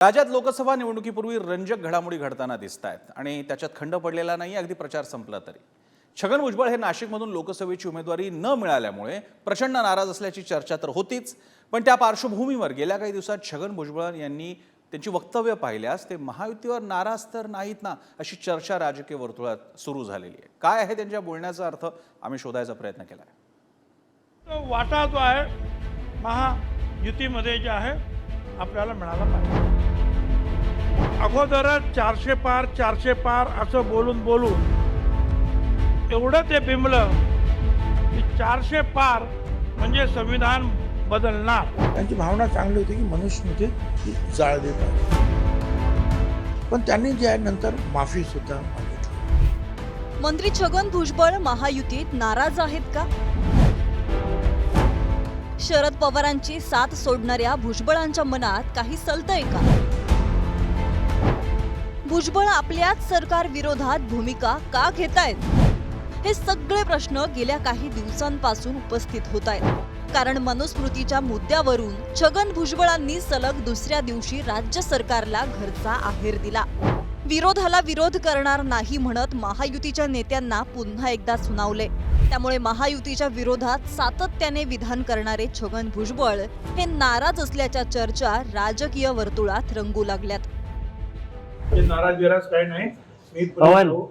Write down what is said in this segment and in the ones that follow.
राज्यात लोकसभा निवडणुकीपूर्वी रंजक घडामोडी घडताना दिसत आहेत आणि त्याच्यात खंड पडलेला नाही अगदी प्रचार संपला तरी. छगन भुजबळ हे नाशिकमधून लोकसभेची उमेदवारी न मिळाल्यामुळे प्रचंड नाराज असल्याची चर्चा तर होतीच पण त्या पार्श्वभूमीवर गेल्या काही दिवसात छगन भुजबळ यांनी त्यांची वक्तव्य पाहिल्यास ते महायुतीवर नाराज तर नाहीत ना अशी चर्चा राजकीय वर्तुळात सुरू झालेली आहे. काय आहे त्यांच्या बोलण्याचा अर्थ? आम्ही शोधायचा प्रयत्न केला आहे. वाटा जो आहे महायुतीमध्ये जे आहे आपल्याला मिळाला पाहिजे. अगोदरच चारशे पार चारशे पार असं बोलून बोलून एवढं ते बिंबलं की चारशे पार म्हणजे संविधान बदलणार. त्यांची भावना चांगली होती की मनुस्मृती ही जाळली पाहिजे पण त्यांनी जे आहे नंतर माफी सुद्धा मागितली. मंत्री छगन भुजबळ महायुतीत नाराज आहेत का? शरद पवारांची साथ सोडणाऱ्या भुजबळांच्या मनात काही सलतय का? भुजबळ आपल्याच सरकार विरोधात भूमिका का घेतायत? हे सगळे प्रश्न गेल्या काही दिवसांपासून उपस्थित होत आहेत. कारण मनुस्मृतीच्या मुद्द्यावरून छगन भुजबळांनी सलग दुसऱ्या दिवशी राज्य सरकारला घरचा आहेर दिला. विरोधाला विरोध करणार नाही म्हणत महायुतीच्या नेत्यांना पुन्हा एकदा सुनावले. त्यामुळे महायुतीच्या विरोधात सातत्याने विधान करणारे छगन भुजबळ हे नाराज असल्याच्या चर्चा राजकीय वर्तुळात रंगू लागल्यात. हे नाराज बिराज काही नाही. मी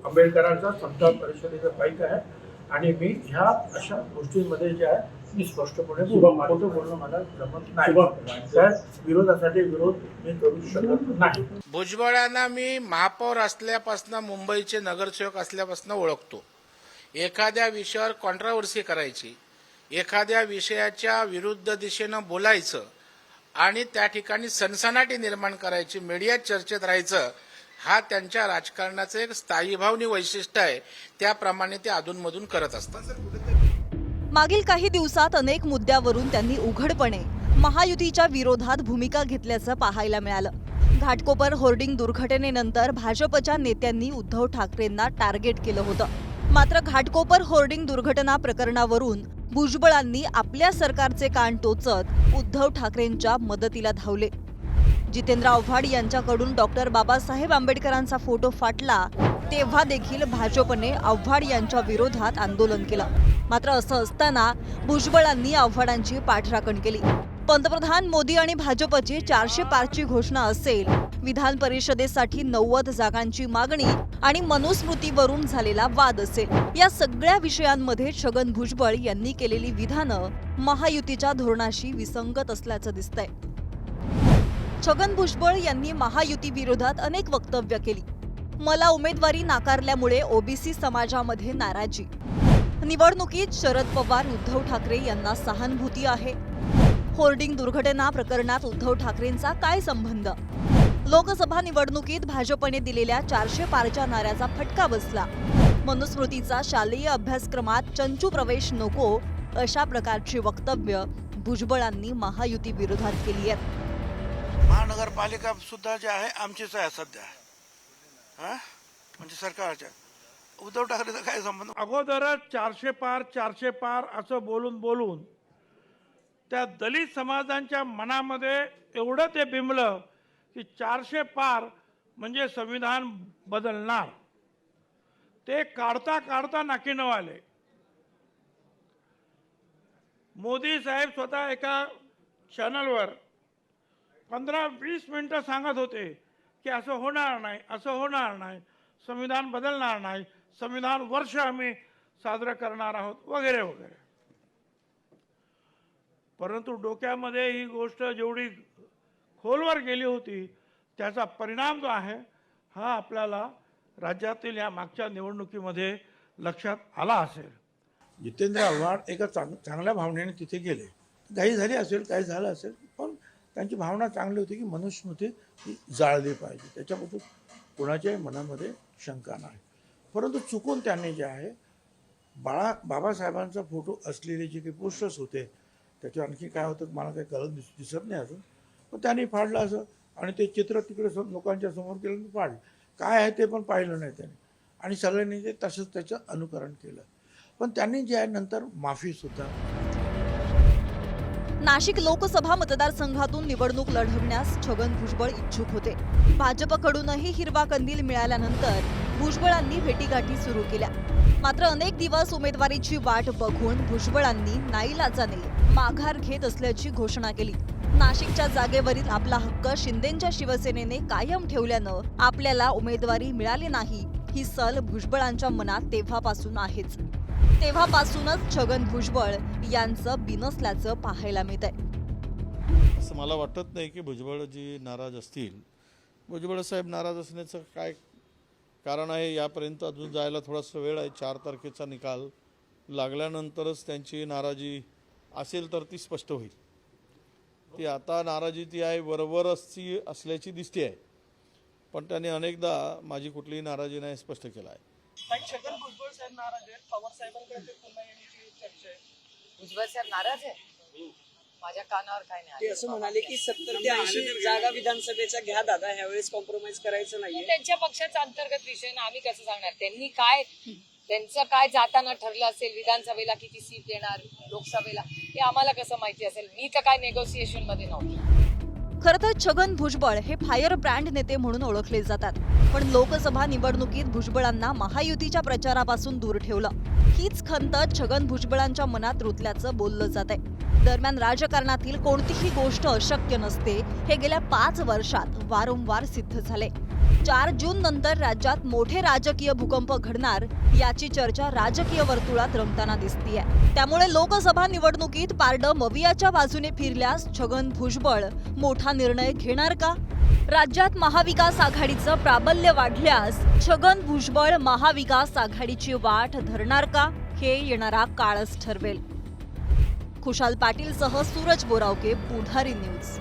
आंबेडकरांचा समता परिषदेचा पाईक आहे. आणि मी ह्या अशा गोष्टींमध्ये जे आहे मी स्पष्टपणे खोटं बोलणं मला जमत नाही. त्या विरोधासाठी विरोध मी करू शकत नाही. भुजबळांना मी महापौर असल्यापासून मुंबईचे नगरसेवक असल्यापासून ओळखतो. एखाद्या विषयावर कॉन्ट्रावर्सी करायची एखाद्या विषयाच्या विरुद्ध दिशेनं बोलायचं आणि त्या ठिकाणी सनसनाटी निर्माण करायची मीडियात चर्चेत राहायचं हा त्यांच्या राजकारणाचं एक स्थायीभावनी वैशिष्ट्य आहे. त्याप्रमाणे ते अधूनमधून करत असतात. मागील काही दिवसात अनेक मुद्द्यावरून त्यांनी उघडपणे महायुतीच्या विरोधात भूमिका घेतल्याचं पाहायला मिळालं. घाटकोपर होर्डिंग दुर्घटनेनंतर भाजपच्या नेत्यांनी उद्धव ठाकरेंना टार्गेट केलं होतं. मात्र घाटकोपर होर्डिंग दुर्घटना प्रकरणावरून भुजबळांनी आपल्या सरकारचे कान टोचत उद्धव ठाकरेंच्या मदतीला धावले. जितेंद्र आव्हाड यांच्याकडून डॉक्टर बाबासाहेब आंबेडकरांचा फोटो फाटला तेव्हा देखील भाजपने आव्हाड यांच्या विरोधात आंदोलन केलं. मात्र असं असताना भुजबळांनी आव्हाडांची पाठराखण केली. पंतप्रधान मोदी आणि भाजपची चारशे पारची घोषणा असेल विधान परिषदेसाठी नव्वद जागांची मागणी आणि मनुस्मृतीवरून झालेला वाद असेल. या सगळ्या विषयांमध्ये छगन भुजबळ यांनी केलेली विधानं महायुतीच्या धोरणाशी विसंगत असल्याचं दिसतंय. छगन भुजबळ यांनी महायुती विरोधात अनेक वक्तव्य केली. मला उमेदवारी नाकारल्यामुळे ओबीसी समाजामध्ये नाराजी. निवडणुकीत शरद पवार उद्धव ठाकरे यांना सहानुभूती आहे. होर्डिंग दुर्घटना प्रकरणात उद्धव ठाकरेंचा काय संबंध? लोकसभा निवडणुकीत भाजपने दिलेल्या चारशे पारच्या नाऱ्याचा फटका बसला. मनुस्मृतीचा शालेय अभ्यासक्रमात चंचू प्रवेश नको अशा प्रकारची वक्तव्य भुजबळांनी महायुती विरोधात केली आहेत. महानगरपालिका सुद्धा जे आहे आमचीच आहे सध्या. हा? म्हणजे सरकारच्या. उद्धव ठाकरेचा काय संबंध? अगोदरच चारशे पार चारशे पार असं बोलून बोलून त्या दलित समाजांच्या मनामध्ये एवढं ते बिंबलं की चारशे पार म्हणजे संविधान बदलणार. ते काढता काढता नाकीनव आले. मोदी साहेब स्वतः एका चॅनलवर पंधरा वीस मिनटं सांगत होते की असं होणार नाही असं होणार नाही संविधान बदलणार नाही संविधान वर्ष आम्ही साजरं करणार आहोत वगैरे वगैरे. परंतु डोक्यामध्ये ही गोष्ट जेवढी खोलवर गेली होती त्याचा परिणाम जो आहे हा आपल्याला राज्यातील या मागच्या निवडणुकीमध्ये लक्षात आला असेल. जितेंद्र आव्हाड एका चांग चांगल्या भावनेने तिथे गेले. काही झाली असेल काही झालं असेल पण त्यांची भावना चांगली होती की मनुस्मृती ही जाळली पाहिजे. त्याच्याबद्दल कोणाच्याही मनामध्ये शंका नाही. परंतु चुकून त्यांनी जे आहे बाळा बाबासाहेबांचा फोटो असलेले जे काही पोस्टर्स होते त्याच्यावर आणखी काय होतं मला काही कळत दिस दिसत नाही अजून. पण त्यांनी फाडलं असं आणि ते चित्र तिकडे सम- लोकांच्या समोर केलं फाडलं. काय आहे ते पण पाहिलं नाही त्यांनी. आणि सगळ्यांनी ते तसंच त्याचं अनुकरण केलं. पण त्यांनी जे आहे नंतर माफीसुद्धा नाशिक लोकसभा मतदारसंघातून निवडणूक लढवण्यास छगन भुजबळ इच्छुक होते. भाजपकडूनही हिरवा कंदील मिळाल्यानंतर भुजबळांनी भेटीगाठी सुरू केल्या. मात्र अनेक दिवस उमेदवारीची वाट बघून भुजबळांनी नाईलाजाने माघार घेत असल्याची घोषणा केली. नाशिकच्या जागेवरील आपला हक्क शिंदेच्या शिवसेनेने कायम ठेवल्यानं आपल्याला उमेदवारी मिळाली नाही ही सल भुजबळांच्या मनात तेव्हापासून आहेच. तेव्हापासूनच छगन भुजबळ यांचं बिनसल्याचं पाहायला मिळत आहे असं मला वाटत नाही की भुजबळजी नाराज असतील भुजबळ साहेब नाराज असण्याचं काय कारण आहे? यापर्यंत अजून जायला थोडासा वेळ आहे. चार तारखेचा निकाल लागल्यानंतरच त्यांची नाराजी असेल तर ती स्पष्ट होईल. ती आता नाराजी ती आहे बरोबरच ती असल्याची दिसते आहे. पण त्यांनी अनेकदा माझी कुठलीही नाराजी नाही स्पष्ट केलं आहे. पण छगन भुजबळ साहेब नाराज आहेत. पवार साहेबांकडे ते पुन्हा येण्याची चर्चा आहे. भुजबळ साहेब नाराज आहे माझ्या कानावर काय नाही ते आलं. असं म्हणाले की सत्तर ते ऐंशी जागा विधानसभेच्या घ्या दादा ह्यावेळेस कॉम्प्रोमाइज करायचं तो नाहीये त्यांच्या पक्षाचा अंतर्गत विषय ना आम्ही कसं सांगणार? त्यांनी काय त्यांचं काय जाताना ठरलं असेल विधानसभेला किती सीट येणार लोकसभेला हे आम्हाला कसं माहिती असेल? मी तर काय नेगोसिएशनमध्ये नव्हती. खरं तर छगन भुजबळ हे फायर ब्रँड नेते म्हणून ओळखले जातात. पण लोकसभा निवडणुकीत भुजबळांना महायुतीच्या प्रचारापासून दूर ठेवलं. हीच खंत छगन भुजबळांच्या मनात रुतल्याचं बोललं जात आहे दरम्यान राजकारणातील कोणतीही गोष्ट अशक्य नसते हे गेल्या पाच वर्षात वारंवार सिद्ध झाले चार जून नंतर राज्यात मोठे राजकीय भूकंप घडणार याची चर्चा राजकीय वर्तुळात रंगताना दिसतीये. त्यामुळे लोकसभा निवडणुकीत पारड मवियाच्या बाजूने फिरल्यास छगन भुजबळ मोठा निर्णय घेणार का? राज्यात महाविकास आघाडीचं प्राबल्य वाढल्यास छगन भुजबळ महाविकास आघाडीची वाट धरणार का? हे येणारा काळच ठरवेल. खुशाल पाटीलसह सूरज बोरावके पुढारी न्यूज.